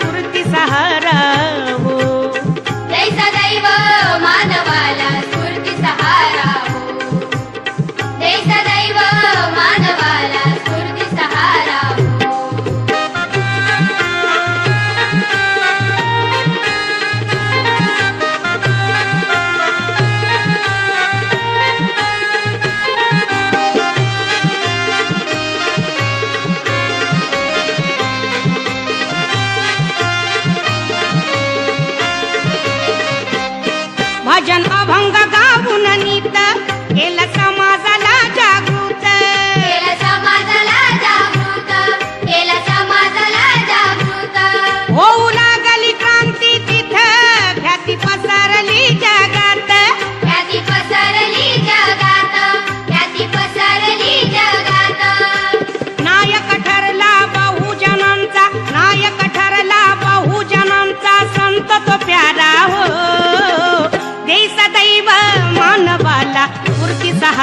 स्मृती सहारा भजन अभंग गाऊन नीत केलं सम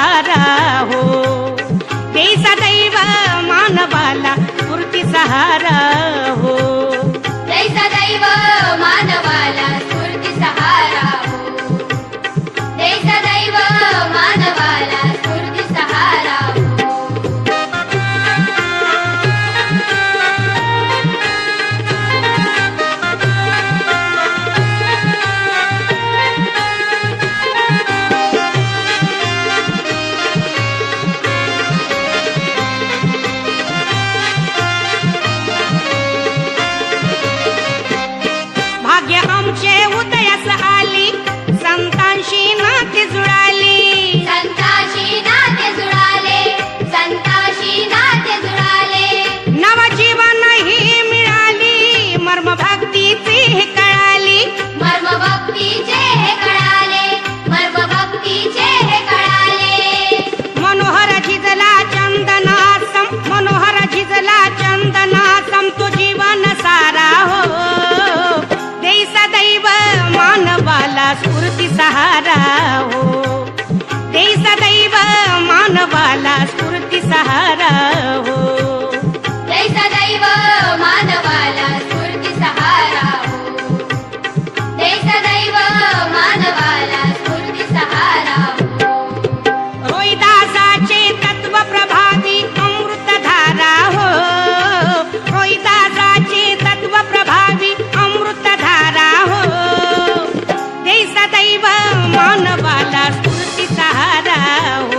सहारा हो. ते सदैव मानवाला स्फूर्ती सहारा हो. सहारा हो जैसा दैव मानवाला स्फूर्ती सहारा हो जैसा दैव मानवाला स्फूर्ती सहारा हो रोहिदासाचे तत्व प्रभावी अमृत धारा हो रोहिदासाचे तत्व प्रभावी अमृत धारा हो जैसा दैव मानवाला स्फूर्ती सहारा हो